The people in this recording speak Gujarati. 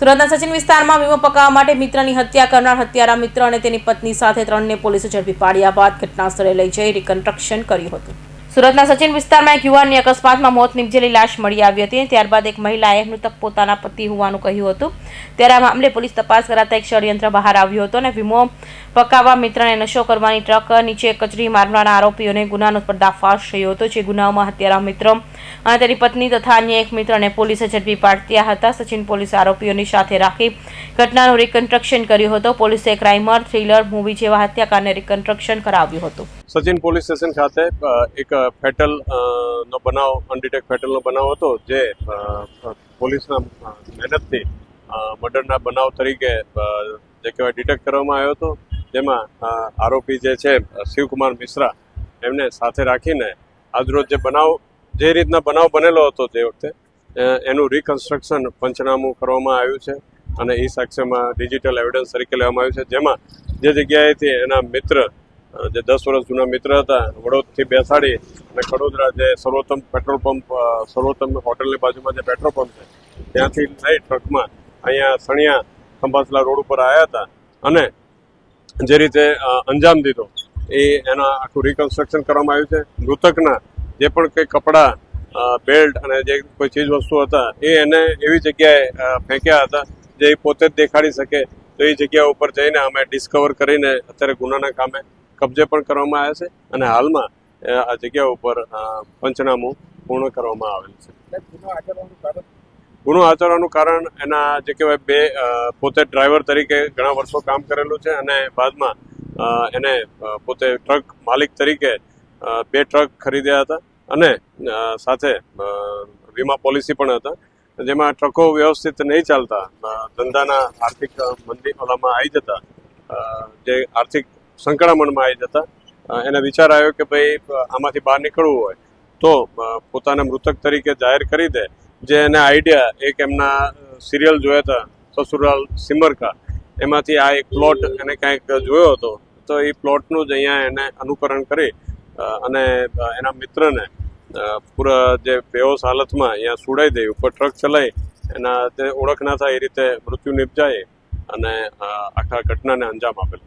સુરતના સચિન વિસ્તારમાં વીમો પકાવવા માટે મિત્રની હત્યા કરનાર હત્યારા મિત્ર અને તેની પત્ની સાથે ત્રણને પોલીસે ઝડપી પાડ્યા બાદ ઘટના સ્થળે લઈ જઈ રિકન્સ્ટ્રક્શન કર્યું હતું. સુરતના સચિન વિસ્તારમાં એક યુવાનની અકસ્માતમાં મોત નીપજેલી લાશ મળી આવી હતી. ત્યારબાદ એક મહિલાએ મૃતક પોતાના પતિ હોવાનું કહ્યું હતું. ત્યારે આ મામલે પોલીસ તપાસ કરાતા એક ષડયંત્ર બહાર આવ્યું હતું અને વીમો પકાવવા મિત્રને નશો કરવાની ટ્રક નીચે કચરી મારનારા આરોપીઓને ગુનાનો પર્દાફાશ થયો હતો, જે ગુનાઓમાં હત્યારા મિત્ર અને તેની પત્ની તથા અન્ય એક મિત્રને પોલીસે ઝડપી પાડ્યા હતા. સચિન પોલીસે આરોપીઓની સાથે રાખી ઘટનાનું રિકન્સ્ટ્રક્શન કર્યું હતું. પોલીસે ક્રાઇમર થ્રિલર મૂવી જેવા હત્યાકાંડને રિકન્સ્ટ્રક્શન કરાવ્યું હતું. સચિન પોલીસ સ્ટેશન ખાતે એક ફેટલ નો બનાવ અનડિટેક ફેટલનો બનાવ હતો, જે પોલીસના મહેનતથી મર્ડરના બનાવ તરીકે જે કહેવાય ડિટેક્ટ કરવામાં આવ્યો હતો. જેમાં આરોપી જે છે શિવકુમાર મિશ્રા, એમને સાથે રાખીને આજરોજ જે બનાવ, જે રીતના બનાવ બનેલો હતો તે વખતે એનું રિકન્સ્ટ્રક્શન પંચનામું કરવામાં આવ્યું છે અને એ સાક્ષ્યમાં ડિજિટલ એવિડન્સ તરીકે લેવામાં આવ્યું છે. જેમાં જે જગ્યાએથી એના મિત્ર જે દસ વર્ષ જૂના મિત્ર હતા, વડોદથી બેસાડી અને ખડોદરા જે સર્વોત્તમ પેટ્રોલ પંપ સર્વોત્તમ હોટલની બાજુમાં જે પેટ્રોલ પંપ છે, ત્યાંથી લઈ ટ્રકમાં અહીંયા સણિયા ખંભાસલા રોડ ઉપર આવ્યા હતા અને જે રીતે અંજામ દીધો, એ એના આખું રિકન્સ્ટ્રક્શન કરવામાં આવ્યું છે. મૃતકના જે પણ કંઈ કપડાં બેલ્ટ અને જે કોઈ ચીજ વસ્તુ હતા, એ એને એવી જગ્યાએ ફેંક્યા હતા જે એ પોતે જ દેખાડી શકે, તો એ જગ્યા ઉપર જઈને અમે ડિસ્કવર કરીને અત્યારે ગુનાના કામે કબજે પણ કરવામાં આવ્યા છે અને હાલમાં આ જગ્યા ઉપર પંચનામું પૂર્ણ કરવામાં આવેલ છે. ગુનો આચરવાનું કારણ? એના જે કહેવાય બે પોતે ડ્રાઈવર તરીકે ઘણા વર્ષો કામ કરેલું છે અને બાદમાં એને પોતે ટ્રક માલિક તરીકે બે ટ્રક ખરીદ્યા હતા અને સાથે વીમા પોલિસી પણ હતા. જેમાં ટ્રકો વ્યવસ્થિત નહીં ચાલતા ધંધાના આર્થિક મંદી ઓલામાં આવી જતા જે આર્થિક સંકળામણમાં આવી જતા. એને વિચાર આવ્યો કે ભાઈ, આમાંથી બહાર નીકળવું હોય તો પોતાને મૃતક તરીકે જાહેર કરી દે. જે એને આઈડિયા એક એમના સિરિયલ જોયા હતા, સસુરાલ સિમરકા. એમાંથી આ એક પ્લોટ એને કાંઈક જોયો હતો. તો એ પ્લોટનું જ અહીંયા એને અનુકરણ કરી અને એના મિત્રને પૂરા જે બેહોશ હાલતમાં અહીંયા સુડાઈ દઈ, ઉપર ટ્રક ચલાવી એના તે ઓળખ ના થાય એ રીતે મૃત્યુ નિપજાય અને આખા ઘટનાને અંજામ આપેલ